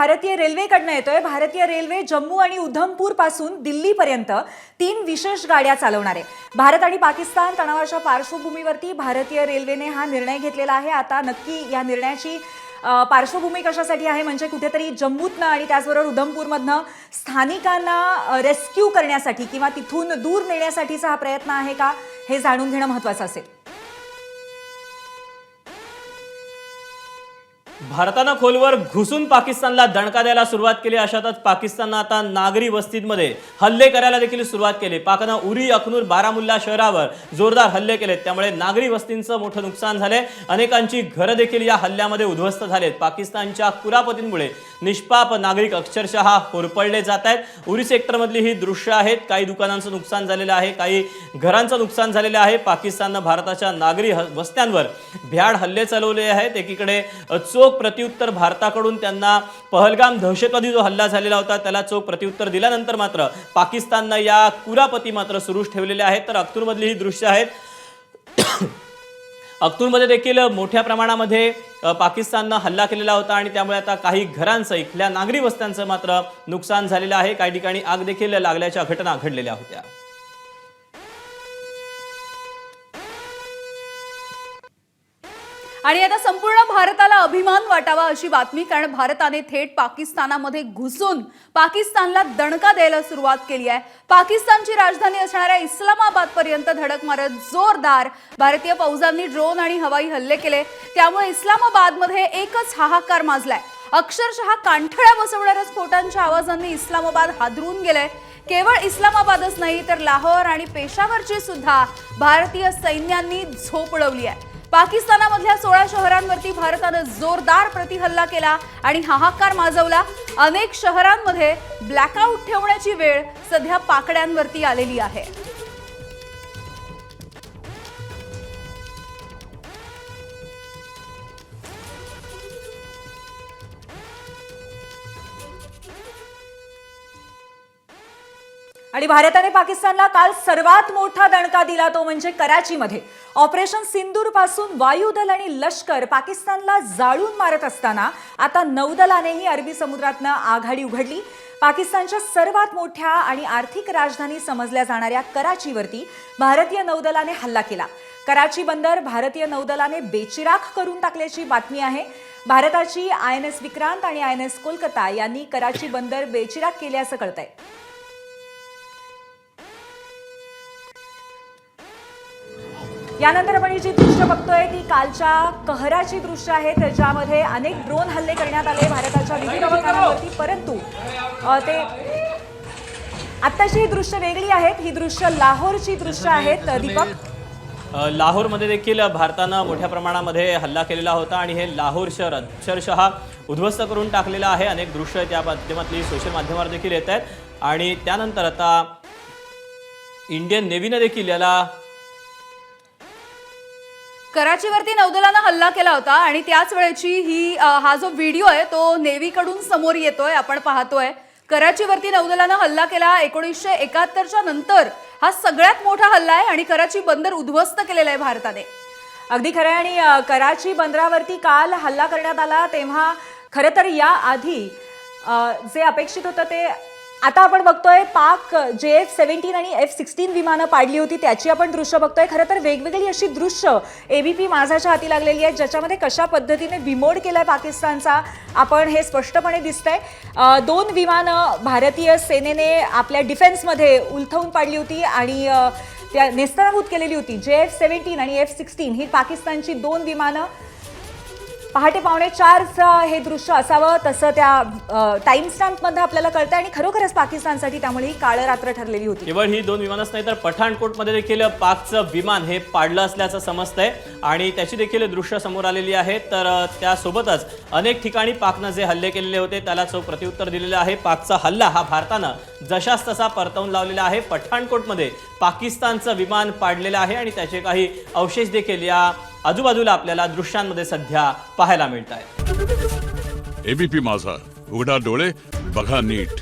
भारतीय रेल्वेकडनं येतोय. भारतीय रेल्वे जम्मू आणि उधमपूरपासून दिल्लीपर्यंत तीन विशेष गाड्या चालवणार आहे. भारत आणि पाकिस्तान तणावाच्या पार्श्वभूमीवरती भारतीय रेल्वेने हा निर्णय घेतलेला आहे. आता नक्की या निर्णयाची पार्श्वभूमी कशासाठी आहे? म्हणजे कुठेतरी जम्मूतनं आणि त्याचबरोबर उधमपूरमधनं स्थानिकांना रेस्क्यू करण्यासाठी किंवा तिथून दूर नेण्यासाठीचा हा प्रयत्न आहे का? हे जाणून घेणं महत्त्वाचं असेल. भारतानं खोलवर घुसून पाकिस्तानला दणका द्यायला सुरुवात केली. अशातच पाकिस्ताननं आता नागरी वस्तींमध्ये हल्ले करायला देखील सुरुवात केली. पाकनं उरी अखनूर बारामुल्ला शहरावर जोरदार हल्ले केलेत. त्यामुळे नागरी वस्तींचं मोठं नुकसान झालंय. अनेकांची घरं देखील या हल्ल्यामध्ये उद्ध्वस्त झालेत. पाकिस्तानच्या कुरापतींमुळे निष्पाप नागरिक अक्षरशः होरपळले जात आहेत. उरी सेक्टरमधली ही दृश्य आहेत. काही दुकानांचं नुकसान झालेलं आहे काही घरांचं नुकसान झालेलं आहे. पाकिस्ताननं भारताच्या नागरी ह- वस्त्यांवर भ्याड हल्ले चालवले आहेत. एकीकडे चोख प्रत्युत्तर भारताकडून त्यांना पहलगाम दहशतवादी जो हल्ला झालेला होता त्याला चोख प्रत्युत्तर दिल्यानंतर मात्र पाकिस्ताननं या कुरापती मात्र सुरूच ठेवलेल्या आहेत. तर अख्तूरमधली ही दृश्य आहेत. अख्तूरमध्ये देखील मोठ्या प्रमाणामध्ये पाकिस्ताननं हल्ला केलेला होता आणि त्यामुळे आता काही घरांचं इथल्या नागरी वस्त्यांचं मात्र नुकसान झालेलं आहे. काही ठिकाणी आग देखील लागल्याच्या घटना घडलेल्या होत्या. आणि आता संपूर्ण भारताला अभिमान वाटावा अशी बातमी कारण भारताने थेट पाकिस्तानामध्ये घुसून पाकिस्तानला दणका द्यायला सुरुवात केली आहे. पाकिस्तानची राजधानी असणाऱ्या इस्लामाबाद पर्यंत धडक मारत जोरदार भारतीय फौजांनी ड्रोन आणि हवाई हल्ले केले. त्यामुळे इस्लामाबादमध्ये एकच हाहाकार माजलाय. अक्षरशः कांठळ्या बसवणाऱ्या स्फोटांच्या आवाजांनी इस्लामाबाद हादरून गेलंय. केवळ इस्लामाबादच नाही तर लाहोर आणि पेशावरची सुद्धा भारतीय सैन्यांनी झोपडवली आहे. पाकिस्तानामधल्या सोळा शहरांवरती भारतानं जोरदार प्रतिहल्ला केला आणि हाहाकार माजवला. अनेक शहरांमध्ये ब्लॅकआउट ठेवण्याची वेळ सध्या पाकड्यांवरती आलेली आहे. आणि भारताने पाकिस्तानला काल सर्वात मोठा दणका दिला तो म्हणजे कराचीमध्ये. ऑपरेशन सिंदूरपासून वायुदल आणि लष्कर पाकिस्तानला जाळून मारत असताना आता नौदलानेही अरबी समुद्रातनं आघाडी उघडली. पाकिस्तानच्या सर्वात मोठ्या आणि आर्थिक राजधानी समजल्या जाणाऱ्या कराचीवरती भारतीय नौदलाने हल्ला केला. कराची बंदर भारतीय नौदलाने बेचिराख करून टाकल्याची बातमी आहे. भारताची आय एन एस विक्रांत आणि आय एन एस कोलकाता यांनी कराची बंदर बेचिराख केल्याचं कळतंय. यानंतर आपण ही जी दृश्य बघतोय ती कालच्या कहराची दृश्य आहेत ज्यामध्ये अनेक ड्रोन हल्ले करण्यात आले भारताच्या विविध ठिकाणांवरती. परंतु ते आत्ताची ही दृश्य वेगळी आहेत ही दृश्य लाहोरची दृश्य आहेत दीपक? लाहोरमध्ये देखील भारतानं मोठ्या प्रमाणामध्ये हल्ला केलेला होता आणि हे लाहोर शहर अक्षरशः उद्ध्वस्त करून टाकलेलं आहे. अनेक दृश्य त्या माध्यमातली सोशल माध्यमावर देखील येत आहेत. आणि त्यानंतर आता इंडियन नेव्हीनं देखील याला कराचीवरती नौदलानं हल्ला केला होता आणि त्याच वेळेची ही हा जो व्हिडिओ आहे तो नेव्हीकडून समोर येतोय आपण पाहतोय. कराचीवरती नौदलानं हल्ला केला. एकोणीसशे एकाहत्तरच्या नंतर हा सगळ्यात मोठा हल्ला आहे आणि कराची बंदर उद्ध्वस्त केलेलं आहे भारताने. अगदी खरं आहे आणि कराची बंदरावरती काल हल्ला करण्यात आला तेव्हा खरं तर या आधी जे अपेक्षित होतं ते आता आपण बघतोय पाक जे एफ सेव्हन्टीन आणि एफ सिक्स्टीन विमानं पाडली होती त्याची आपण दृश्य बघतोय. खरं तर वेगवेगळी अशी दृश्य एबीपी माझाच्या हाती लागलेली आहेत ज्याच्यामध्ये कशा पद्धतीने विमोड केलाय पाकिस्तानचा आपण हे स्पष्टपणे दिसतंय. दोन विमानं भारतीय सेनेने आपल्या डिफेन्समध्ये उलथवून पाडली होती आणि त्या नेस्तनाभूत केलेली होती जे एफ सेव्हन्टीन आणि एफ सिक्स्टीन. ही पाकिस्तानची दोन विमानं पहाटे पावणे चारचं हे दृश्य असावं तसं त्या टाइम स्टॅम्पमध्ये आपल्याला कळतं आणि खरोखरच पाकिस्तानसाठी त्यामुळे ही काळ रात्र ठरलेली होती. केवळ ही दोन विमानच नाही तर पठाणकोटमध्ये देखील पाकचं विमान हे पाडलं असल्याचं समजतंय. आणि त्याची देखील दृश्य समोर आलेली आहेत तर त्यासोबतच अनेक ठिकाणी पाकनं जे हल्ले केलेले होते त्याला चोख प्रत्युत्तर दिलेलं आहे. पाकचा हल्ला हा भारतानं जशास तसा परतवून लावलेला आहे. पठाणकोटमध्ये पाकिस्तानचं विमान पाडलेलं आहे आणि त्याचे काही अवशेष देखील या आजूबाजूला आपल्याला दृश्यांमध्ये सध्या पाहायला मिळत आहेत एबीपी माझा. उघडा डोळे बघा नीट.